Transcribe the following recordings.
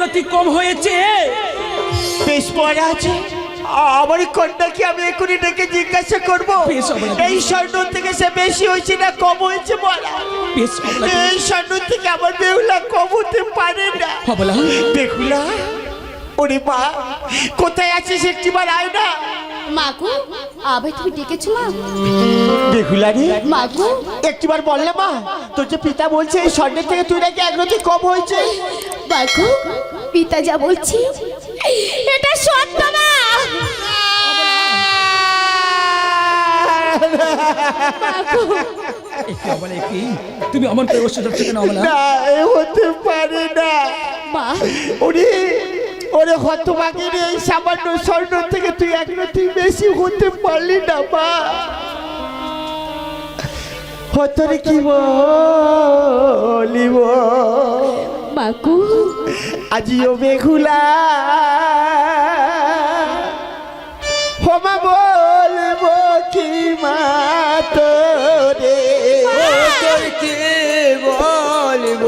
একরতি কম হয়েছে। বেশ মহারাজ আমার কন্যাকে আমি এখনই ডেকে জিজ্ঞাসা করব। এই স্বর্ণ থেকে সে বেশি হয়েছে না কম হয়েছে বলা? বেশ এই স্বর্ণ থেকে আমার বেহুলা কম হতে পারে না। অবলা বেহুলা ওরে মা কোথায় আছিস একটিবার আয় না। মাগো আবার তুমি ডেকেছো মা? বেহুলা রে মাগো একটিবার বললে মা তোর যে পিতা বলছে এই স্বর্ণের থেকে তুই নাকি একরতি কম হয়েছে? মাগো পিতা যা বলছি এটা সত্য না। অবলা কি তুমি অমন করে ওষুধ হচ্ছে কেন অবলা? না এ হতে পারে না। মা। ওরে ওরে হতভাগের এই সামান্য স্বর্ণ থেকে তুই এক বেশি হতে পারলি না মা। হতরে কি বলিব? মাগো আজিও বেঘুলা হমা বলব কি মা তোরে? তোর কে বলব?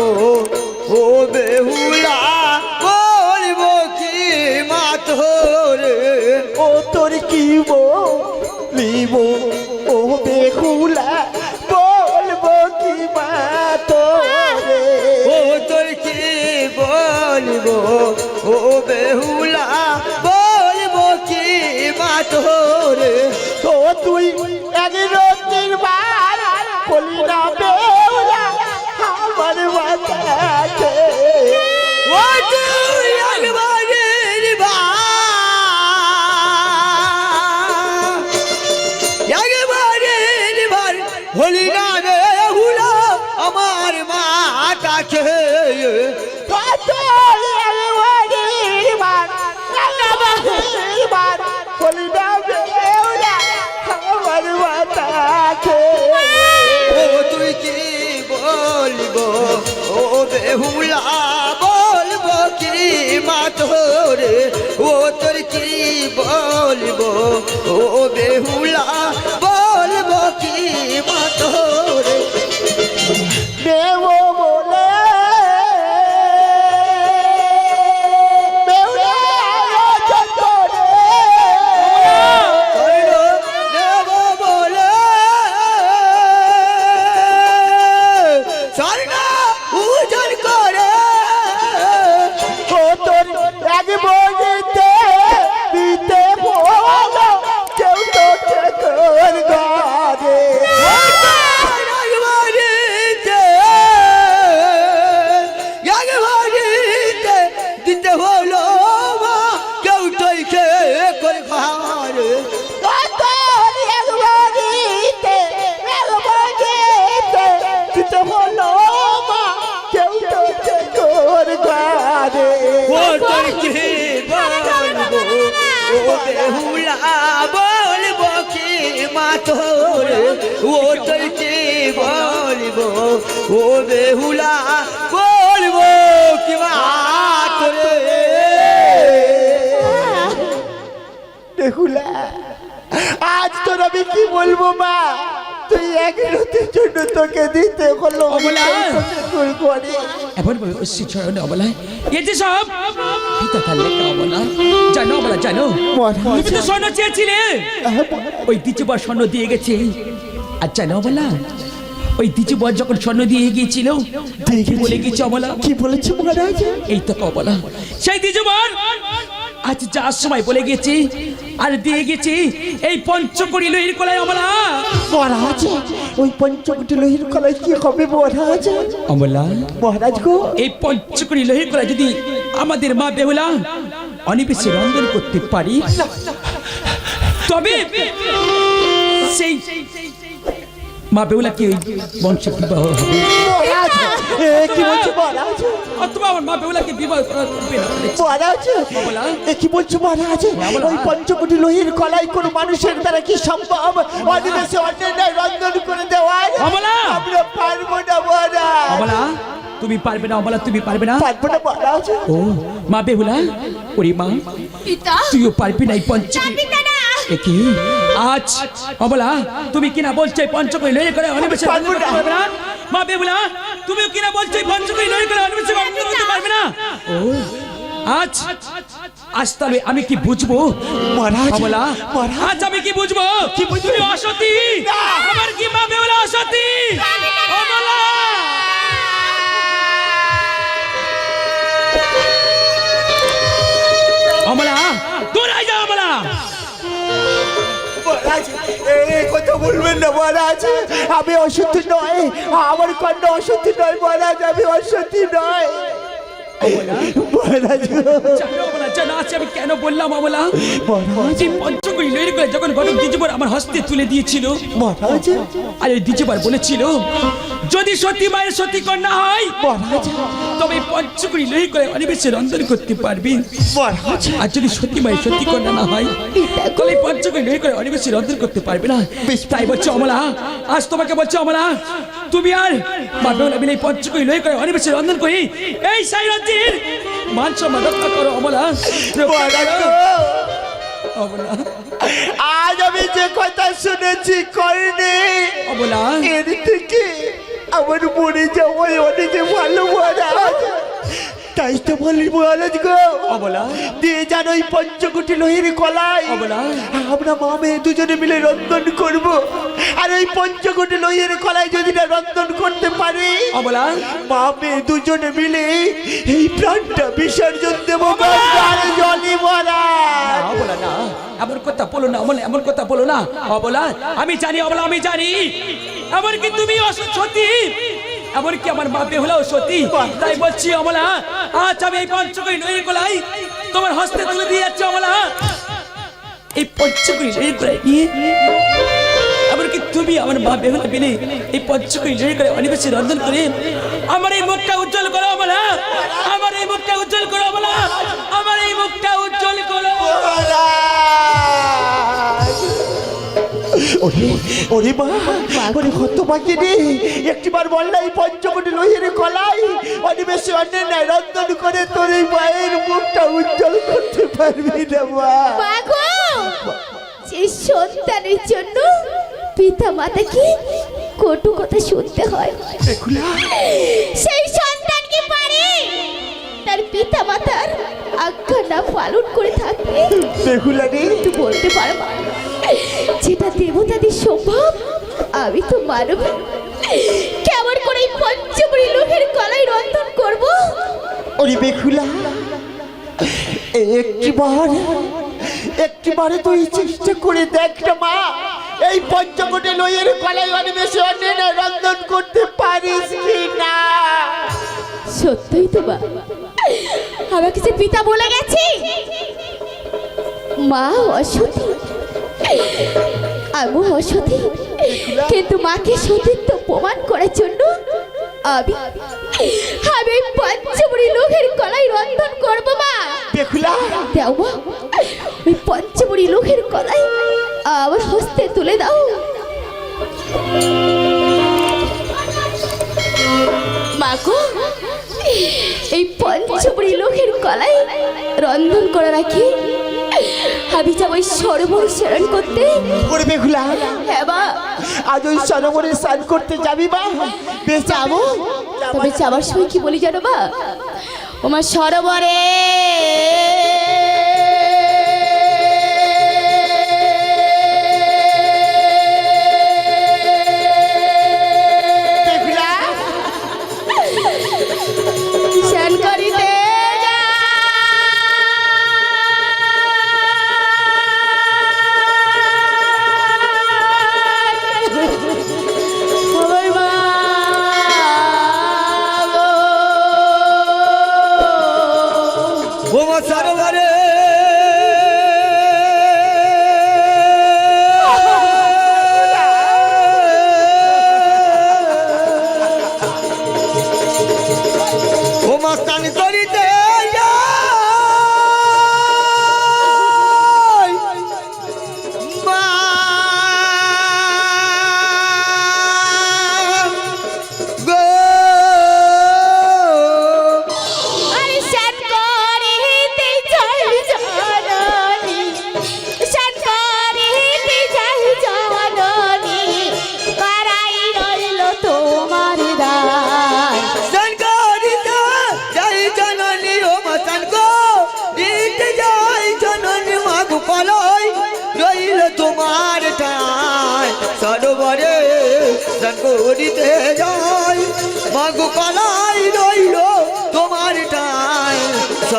ও বেহুলা বলব কি মা তোরে? ও তোর কি বলিব? ও বেহুলা বলব কি মা তোরে? তো তুই এক রতির বার বলি না বেহুলা বলব কি মা তোরে ও তোর কি বলব? ও বেহুলা তোরে ও তোর কে বলব ও বেহুলা বলব কি বেহুলা আজ তোর আমি কি বলব মা তুই এক রতির জন্য তোকে দিতে হলো অমলা। তোর ভাবে বসছি চরণে অবলা এ যে সব পিতা তার লেখা অবলা। জানো অবলা জানো? তুমি তো স্বর্ণ চেয়েছিলে। ওই দ্বিতীয়বার স্বর্ণ দিয়ে গেছে। আর জানো অবলা ওই দ্বিতীয়বার যখন স্বর্ণ দিয়ে গিয়েছিল কি বলে গেছে অবলা? কি বলেছে মহারাজ? এই তো কবলা সেই দ্বিতীয়বার আজ যার সময় বলে গেছি আর দিয়ে গেছি এই পঞ্চকড়ি লহির কলাই অমলা। মহারাজ ওই পঞ্চকটি লোহির কলাই কি হবে মহারাজ? অমলা মহারাজ গো। এই পঞ্চকড়ি লোহির কলাই যদি আমাদের মা বেহুলা অনিবেশে রন্ধন করতে পারি তবে সেই মা বেহুলা কি ওই বংশ বিবাহ হবে? কি বলছে মহারাজ? অথবা আমার মা বেহুলাকে বিবাহ হবে মহারাজ এ কি বলছো মহারাজ? বলা? ওই পঞ্চকোটি লোহির কলাই কোন মানুষের দ্বারা কি সম্ভব? অনিমেষে অন্যায় রন্ধন করে দেওয়া অমলা! আমরা পারব না মহারাজ। তুমি পারবে না অমলা তুমি পারবে না? পারব না মহারাজ। ও মা বেহুলা ওরে মা পিতা। তুইও পারবি না এই পঞ্চ পিতা না কি? আজ অবলা তুমি কিনা বলছো পঞ্চকই লয়ে করে অনিবেশে পারবে না? মা বেহুলা তুমিও কিনা বলছো পঞ্চকই লয়ে করে অনিবেশে করতে পারবে না? ও আজ আজ তাহলে আমি কি বুঝব? মহারাজ অমলা মহারাজ। আমি কি বুঝব? কি বুঝবি? অসতী। আমার কি মা বেউলা অসতী? অমলা অমলা দূরাই যা অমলা মহারাজ এই কথা বলবেন না মহারাজ আমি নয় আমার কন্যা অসত্যি নয় মহারাজ আমি অসত্যি নয়। আমি কেন বললাম আমলা যে যখন গরম দ্বিজবার আমার হস্তে তুলে দিয়েছিল আর ওই দ্বিতীয়বার বলেছিল যদি সত্যি মায়ের সত্যি কন্যা হয় তবে পঞ্চকড়ি লই করে অনিবেশে রন্ধন করতে পারবি। আর যদি সত্যি মায়ের সত্যি কন্যা না হয় তাহলে পঞ্চকড়ি লই করে অনিবেশে রন্ধন করতে পারবে না। তাই বলছে অমলা আজ তোমাকে বলছে অমলা তুমি আর মাধ্যমে মিলে পঞ্চকড়ি লই করে অনিবেশে রন্ধন করি। এই সাই রাজ্যের মান সম্মান রক্ষা করো অমলা। অমলা। আজ আমি যে কথা শুনেছি করিনি অমলা। এর থেকে আমার মনে যাওয়াই অনেকে ভালো মহারাজ তাই তো বলি মহারাজ গো। অমলা দিয়ে যান ওই পঞ্চকুটি লোহের কলাই অমলা আমরা মা মেয়ে দুজনে মিলে রন্ধন করব। আর ওই পঞ্চকুটি লোহের কলাই যদি না রন্ধন করতে পারি অমলা মা মেয়ে দুজনে মিলে এই প্রাণটা বিসর্জন দেবো আর জলি মহারাজ। অবলা না। এমন কথা বলো না এমন কথা বলো না। অবলা আমি জানি অবলা আমি জানি। এমন কি তুমি সতী। কি আমার মা বেহুলাও সতী। তাই বলছি অমলা আজ আমি এই পঞ্চকরি নই গোলাই তোমার হস্তে তুলে দিয়ে যাচ্ছি অমলা। এই পঞ্চকরি নই গোলাই নিয়ে এমনকি তুমি আমার মা বেহুলা পেলে এই পঞ্চকরি নই করে অনিবেশে রন্ধন করে আমার এই মুখটা উজ্জ্বল করো অমলা। আমার এই মুখটা উজ্জ্বল করো অমলা। আমার এই মুখটা উজ্জ্বল ওরে ওরে মা ওরে কত বাকি রে। একটিবার বললে এই পঞ্চকোটি লোহের কলাই অনিবেশে অন্যের ন্যায় করে তোর এই মায়ের মুখটা উজ্জ্বল করতে পারবি না মা। যে সন্তানের জন্য পিতা মাতাকে কটু কথা শুনতে হয়। সেই সন্তান কি পারে? তার পিতা মাতার আজ্ঞা না পালন করে থাকতে বেহুলা রে। তুই বলতে পারো মা? যেটা দেবতাদের সম্ভব আমি তো মানব। কেমন করে এই পঞ্চমুড়ি লোকের কলাই রন্ধন করব? ওরে বেহুলা একটিবার একটিবারে তুই চেষ্টা করে দেখ না মা এই পঞ্চকোটি লোহের কলাই অনিবেশে অন্যের রন্ধন করতে পারিস কি না সত্যই তো মা। আমাকে যে পিতা বলে গেছে। মা অসতী আমি অসতী কিন্তু মাকে সতীত্ব প্রমাণ করার জন্য আমি আমি পঞ্চমুড়ি লোকের কলাই রন্ধন করব মা। বেহুলা দাও মা। ওই পঞ্চমুড়ি লোকের কলাই আমার হস্তে তুলে দাও। মাগো এই পঞ্চমুড়ি লোকের কলাই রন্ধন করে রাখি আমি যাব ওই সরোবর স্নান করতে ওরে বেহুলা হ্যাঁ বা আজ ওই সরোবরে স্নান করতে যাবি বা বেশ যাব। তবে যাবার সময় কি বলি জানো মা? ওমা সরোবরে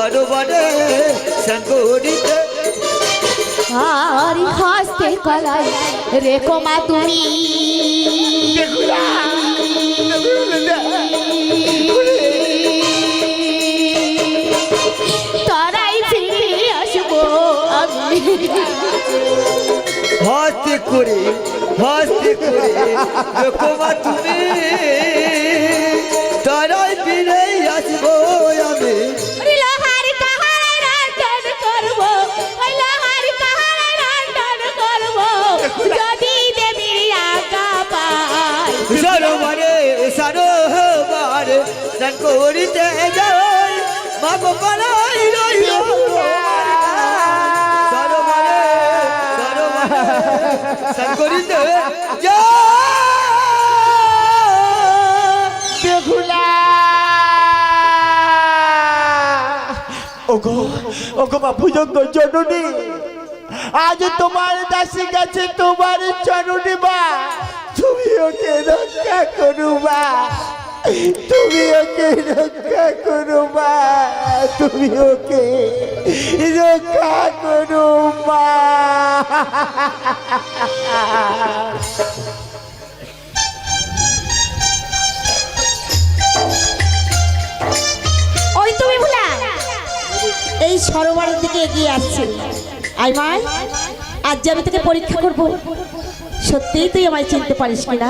সরোবরে স্নান করিতে আর হাসতে কলাই রেখো মা তুমি। তারাই ফিরে আসব আমি। হস্তে করে হস্তে করে তুমি। করিতে যাই মাগো কালাই রইল সরোবরে করিতে আজ তোমার দাসী গেছে তোমার চরণে বা তুমি ওকে রক্ষা করুবা তুমি ওকে রক্ষা করুবা তুমি ওকে রক্ষা করুবা ওই তুমি এই সরোবরের দিকে এগিয়ে আসছে। আইমাই আজ যে আমি তোকে পরীক্ষা করব, সত্যিই তুই আমায় চিনতে পারিস কিনা?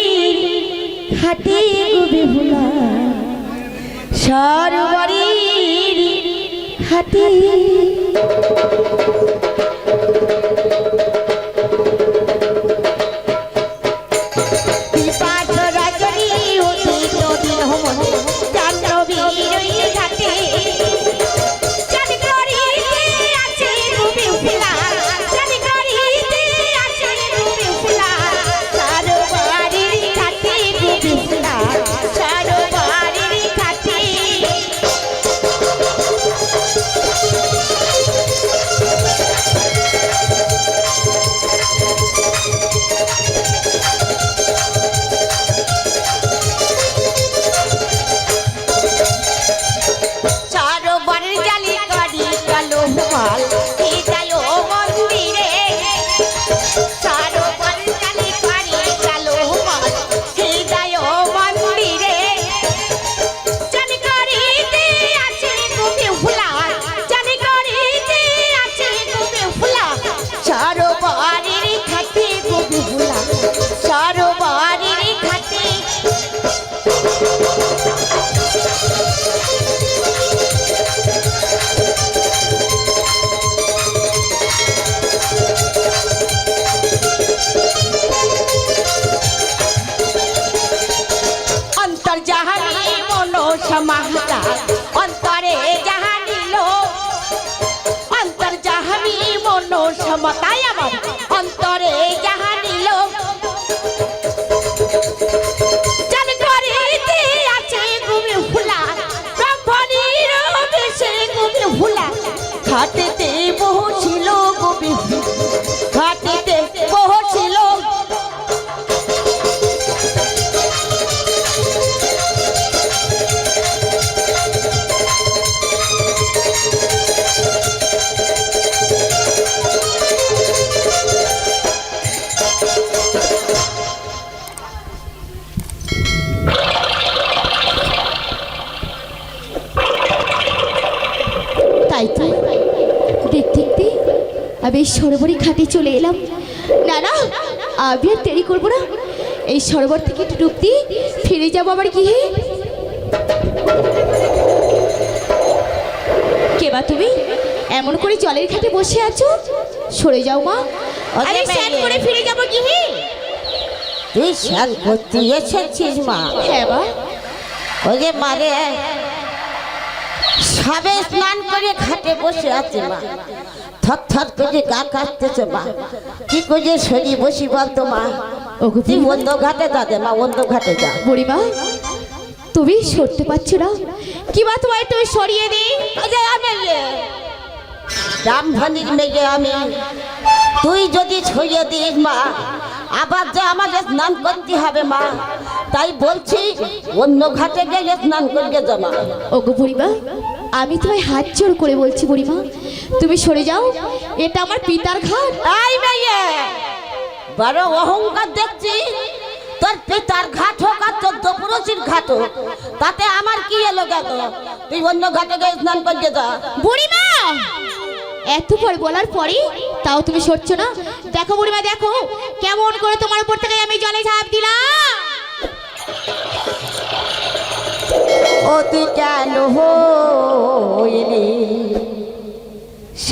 হাতে গোবে ভোলা সরবরীর হাতে এই সরোবরে ঘাটে চলে এলাম। না না আমি আর দেরি করব না। এই সরোবর থেকে একটু ডুব দিয়ে ফিরে যাব আবার গিয়ে। কে বা তুমি? এমন করে জলের ঘাটে বসে আছো? সরে যাও মা। আমি স্নান করে ফিরে যাব গিয়ে। তুই স্নান করতে এসেছিস মা। হ্যাঁ বা ওই যে মারে। সবে স্নান করে ঘাটে বসে আছে মা। থর করে গা কাটতেছে মা। কি করে সরি বসি বলতো মা? তুই অন্য ঘাটে যা দে মা অন্য ঘাটে যা। বুড়িমা তুমি সরতে পারছ না? কি বা তোমায় তুমি সরিয়ে দিই? রামধনির মেয়ে আমি। তুই যদি ছড়িয়ে দিস মা আবার যে আমাদের স্নান করতে হবে মা তাই বলছি অন্য ঘাটে গিয়ে স্নান করবে জমা ওগো বুড়িমা আমি তোমায় হাত জোর করে বলছি বুড়িমা তুমি সরে যাও এটা আমার পিতার ঘাট এই মেয়ে বড় অহংকার দেখছি তোর পিতার ঘাট হোক আর তোর দপুরসির ঘাট হোক তাতে আমার কি এলো গেল? তুই অন্য ঘাটে গিয়ে স্নান করতে যা। বুড়িমা! এত পর বলার পরে তাও তুমি সরছো না। দেখো বুড়িমা দেখো কেমন করে তোমার উপর থেকে আমি জলে ঝাঁপ দিলাম। ও তুই কেন হইলি